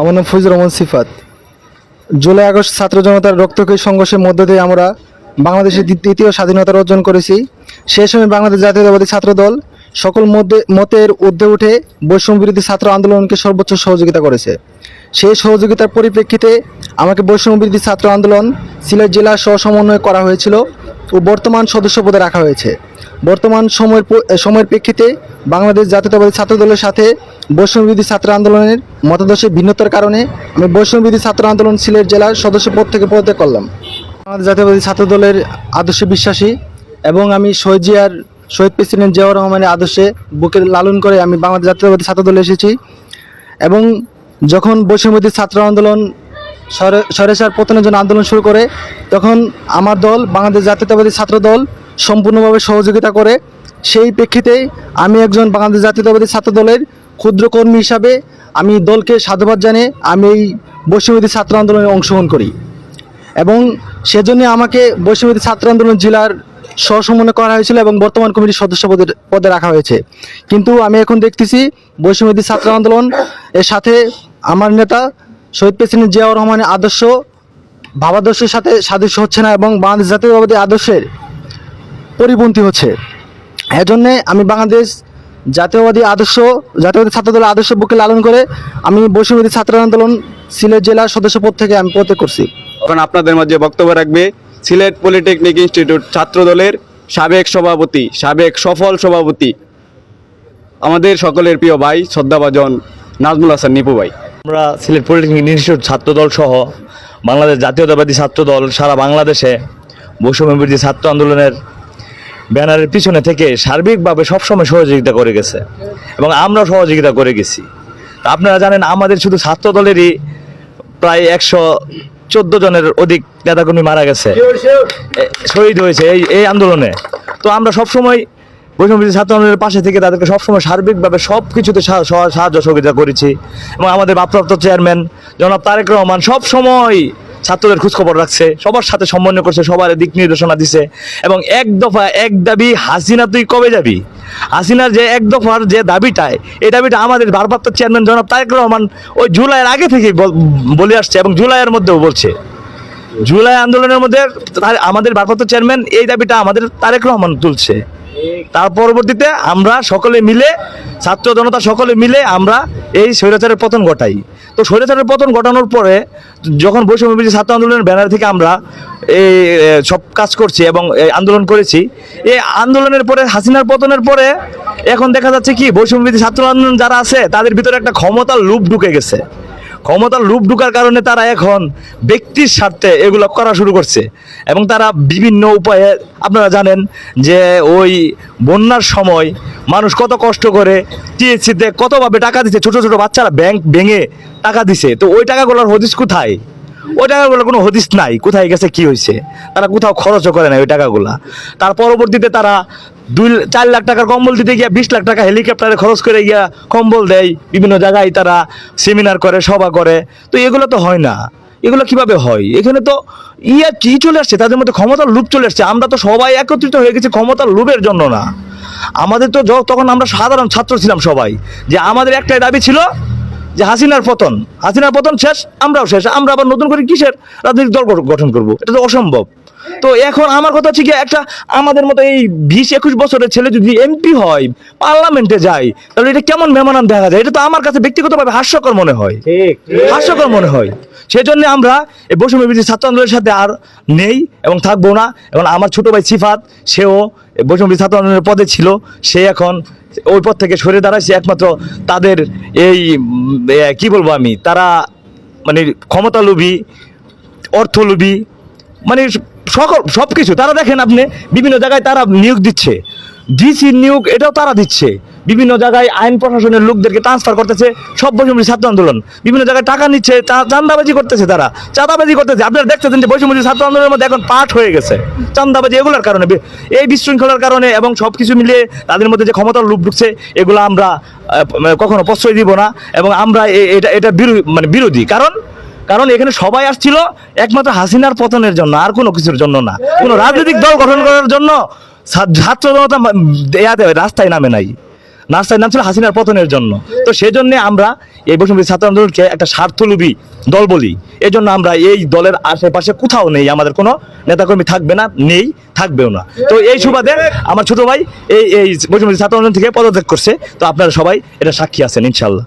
আমার নাম Faizur Rahman Sifat. July August ছাত্র জনতার রক্তকে সংঘর্ষের মধ্য দিয়ে আমরা বাংলাদেশের দ্বিতীয় স্বাধীনতা অর্জন করেছি। সেই সময় বাংলাদেশ জাতীয়তাবাদী ছাত্র দল সকল মধ্যে মতের ঊর্ধ্বে উঠে বৈষম্য বিরোধী ছাত্র আন্দোলনকে সর্বোচ্চ সহযোগিতা করেছে। সেই সহযোগিতার পরিপ্রেক্ষিতে আমাকে বৈষম্য বিরোধী ছাত্র আন্দোলন সিলেট জেলা সহ সমন্বয় করা হয়েছিল। ও বর্তমান সদস্য পদে রাখা হয়েছে। বর্তমান সময়ের সময়ের প্রেক্ষিতে বাংলাদেশ জাতীয়তাবাদী ছাত্র দলের সাথে বৈষম্য বিরোধী ছাত্র আন্দোলনের মতাদর্শের ভিন্নতার কারণে আমি বৈষম্য বিরোধী ছাত্র আন্দোলন সিলেট জেলার সদস্য পদ থেকে পদত্যাগ করলাম। বাংলাদেশ জাতীয়বাদী ছাত্র দলের আদর্শে বিশ্বাসী এবং আমি শহীদ জিয়ার শহীদ প্রেসিডেন্ট জিয়াউর রহমানের আদর্শে বুকে লালন করে আমি বাংলাদেশ জাতীয়তাবাদী ছাত্র দলে এসেছি এবং যখন বৈষম্যবিরোধী ছাত্র আন্দোলন সরেসার পতনের জন্য আন্দোলন শুরু করে, তখন আমার দল, বাংলাদেশ জাতীয়তাবাদী ছাত্র দল সম্পূর্ণভাবে সহযোগিতা করে। সেই প্রেক্ষিতে আমি একজন বাংলাদেশ জাতীয়তাবাদী ছাত্র দলের ক্ষুদ্র কর্মী হিসাবে আমি দলকে সাধুবাদ জানিয়ে আমি এই বৈষম্যবিরোধী ছাত্র আন্দোলনে অংশগ্রহণ করি। এবং সেজন্য আমাকে বৈষম্যবিরোধী ছাত্র আন্দোলন জেলার সহসমন্বয় করা হয়েছিল এবং বর্তমান কমিটির সদস্য পদে পদে রাখা হয়েছে। কিন্তু আমি এখন দেখতেছি বৈষম্যবিরোধী ছাত্র আন্দোলন এর সাথে আমার নেতা শহীদ প্রেসিডেন্ট জিয়াউর রহমানের আদর্শ, ভাবাদর্শের সাথে সাদৃশ্য হচ্ছে না এবং বাংলাদেশ জাতীয়তাবাদী আদর্শের পরিপন্থী হচ্ছে। এজন্যে আমি বাংলাদেশ জাতীয়বাদী আদর্শ জাতীয়বাদী ছাত্র দলের আদর্শ বুকে লালন করে আমি বৈষম্যবিরোধী ছাত্র আন্দোলন সিলেট জেলার সদস্য পদ থেকে আমি পদত্যাগ করছি। এখন আপনাদের মাঝে বক্তব্য রাখবে সিলেট পলিটেকনিক ইনস্টিটিউট ছাত্র দলের সাবেক সভাপতি, সাবেক সফল সভাপতি, আমাদের সকলের প্রিয় ভাই, শ্রদ্ধাভাজন নাজমুল হাসান নিপু ভাই। আমরা সিলেট পলিটেকনিক ইনস্টিটিউট ছাত্র দল সহ বাংলাদেশ জাতীয়তাবাদী ছাত্রদল সারা বাংলাদেশে বৈষম্য বিরোধী ছাত্র আন্দোলনের ব্যানারের পিছনে থেকে সার্বিকভাবে সবসময় সহযোগিতা করে গেছে এবং আমরা সহযোগিতা করে গেছি। আপনারা জানেন, আমাদের শুধু ছাত্র দলেরই প্রায় একশো চোদ্দ জনের অধিক নেতাকর্মী মারা গেছে শহীদ হয়েছে এই এই আন্দোলনে। তো আমরা সবসময় বৈষম্য ছাত্র পাশে থেকে তাদেরকে সবসময় সার্বিকভাবে সব কিছুতে সাহায্য সহযোগিতা করেছি। এবং আমাদের ভারপ্রাপ্ত চেয়ারম্যান জনাব তারেক রহমান সব সময় ছাত্রদের খোঁজখবর রাখছে, সবার সাথে সমন্বয় করছে, সবার দিক নির্দেশনা দিছে। এবং এক দফা এক দাবি, হাসিনা তুই কবে যাবি? হাসিনার যে এক দফার যে দাবিটায় এই দাবিটা আমাদের ভারপ্রাপ্ত চেয়ারম্যান জনাব তারেক রহমান ওই জুলাইয়ের আগে থেকে বলে আসছে এবং জুলাইয়ের মধ্যেও বলছে। জুলাই আন্দোলনের মধ্যে আমাদের ভারপ্রাপ্ত চেয়ারম্যান এই দাবিটা আমাদের তারেক রহমান তুলছে। তার পরবর্তীতে আমরা সকলে মিলে, ছাত্র জনতা সকলে মিলে আমরা এই স্বৈরাচারের পতন ঘটাই। তো স্বৈরাচারের পতন ঘটানোর পরে যখন বৈষম্য বিরোধী ছাত্র আন্দোলনের ব্যানার থেকে আমরা এই সব কাজ করছি এবং আন্দোলন করেছি, এই আন্দোলনের পরে, হাসিনার পতনের পরে এখন দেখা যাচ্ছে কি, বৈষম্য বিরোধী ছাত্র আন্দোলন যারা আছে, তাদের ভিতরে একটা ক্ষমতার লুপ ঢুকে গেছে। ক্ষমতার লুপ ঢুকার কারণে তারা এখন ব্যক্তির স্বার্থে এগুলো করা শুরু করছে। এবং তারা বিভিন্ন উপায়ে, আপনারা জানেন যে ওই বন্যার সময় মানুষ কত কষ্ট করে টিএসসিতে কতভাবে টাকা দিচ্ছে ছোট ছোট বাচ্চারা ব্যাংক ভেঙে টাকা দিছে। তো ওই টাকাগুলোর হদিস কোথায়? ওই টাকাগুলো কোনো হদিস নাই। কোথায় গেছে, কি হয়েছে? তারা কোথাও খরচও করে না ওই টাকাগুলা। তার পরবর্তীতে তারা দুই চার লাখ টাকার কম্বল দিতে গিয়া বিশ লাখ টাকা হেলিকপ্টারে খরচ করে গিয়া কম্বল দেয়। বিভিন্ন জায়গায় তারা সেমিনার করে, সভা করে। তো এগুলো তো হয় না। এগুলো কীভাবে হয়? এখানে তো ইয়া কি চলে আসছে? তাদের মধ্যে ক্ষমতার লুপ চলে আসছে। আমরা তো সবাই একত্রিত হয়ে গেছি ক্ষমতার লুপের জন্য না। আমাদের তো তখন আমরা সাধারণ ছাত্র ছিলাম সবাই। যে আমাদের একটাই দাবি ছিল যে হাসিনার পতন হাসিনার পতন শেষ আমরাও শেষ আমরা আবার নতুন করে কিসের রাজনৈতিক দল গঠন করব? এটা তো অসম্ভব। তো এখন আমার কথা হচ্ছে কি একটা আমাদের মতো এই বিশ একুশ বছরের ছেলে যদি এমপি হয় পার্লামেন্টে যায় তাহলে এটা কেমন মেমানান দেখা যায়? এটা তো আমার কাছে ব্যক্তিগতভাবে হাস্যকর মনে হয়। হাস্যকর মনে হয়। সেই সেজন্য আমরা এই বৈষম্য বিরোধী ছাত্র আন্দোলনের সাথে আর নেই এবং থাকব না। এবং আমার ছোট ভাই সিফাত সেও এই বৈষম্য বিরোধী ছাত্র আন্দোলনের পদে ছিল। সে এখন ওই পথ থেকে সরে দাঁড়াইছে একমাত্র তাদের এই কি বলব আমি, তারা মানে ক্ষমতালোভী, অর্থলোভী মানে সকল সব কিছু তারা দেখেন আপনি, বিভিন্ন জায়গায় তারা নিয়োগ দিচ্ছে। ডিসি নিয়োগ, এটাও তারা দিচ্ছে। বিভিন্ন জায়গায় আইন প্রশাসনের লোকদেরকে ট্রান্সফার করতেছে, সব বৈষম্য ছাত্র আন্দোলন। বিভিন্ন জায়গায় টাকা নিচ্ছে চা- চাঁদাবাজি করতেছে তারা। চাঁদাবাজি করতেছে। আপনারা দেখতেছেন যে বৈষম্য ছাত্র আন্দোলনের মধ্যে এখন পাঠ হয়ে গেছে। চাঁদাবাজি এগুলোর কারণে এই বিশৃঙ্খলার কারণে এবং সব কিছু মিলিয়ে তাদের মধ্যে যে ক্ষমতার লুপ ঢুকছে, এগুলো আমরা মানে কখনো প্রশ্রয় দিব না এবং আমরা এটা এটা মানে বিরোধী। কারণ কারণ এখানে সবাই আসছিল একমাত্র হাসিনার পতনের জন্য, আর কোনো কিছুর জন্য না। কোনো রাজনৈতিক দল গঠন করার জন্য ছাত্র জনতা রাস্তায় নামে নাই। নার্সারির নাম ছিল হাসিনার পতনের জন্য। তো সেই জন্য আমরা এই বৈষম্য ছাত্র আন্দোলনকে একটা স্বার্থলোভী দল বলি। এই জন্য আমরা এই দলের আশেপাশে কোথাও নেই, আমাদের কোনো নেতাকর্মী থাকবে না, নেই, থাকবেও না। তো এই সুবাদে আমার ছোট ভাই এই এই বৈষম্য ছাত্র আন্দোলন থেকে পদত্যাগ করছে। তো আপনারা সবাই এটা সাক্ষী আছেন ইনশাল্লাহ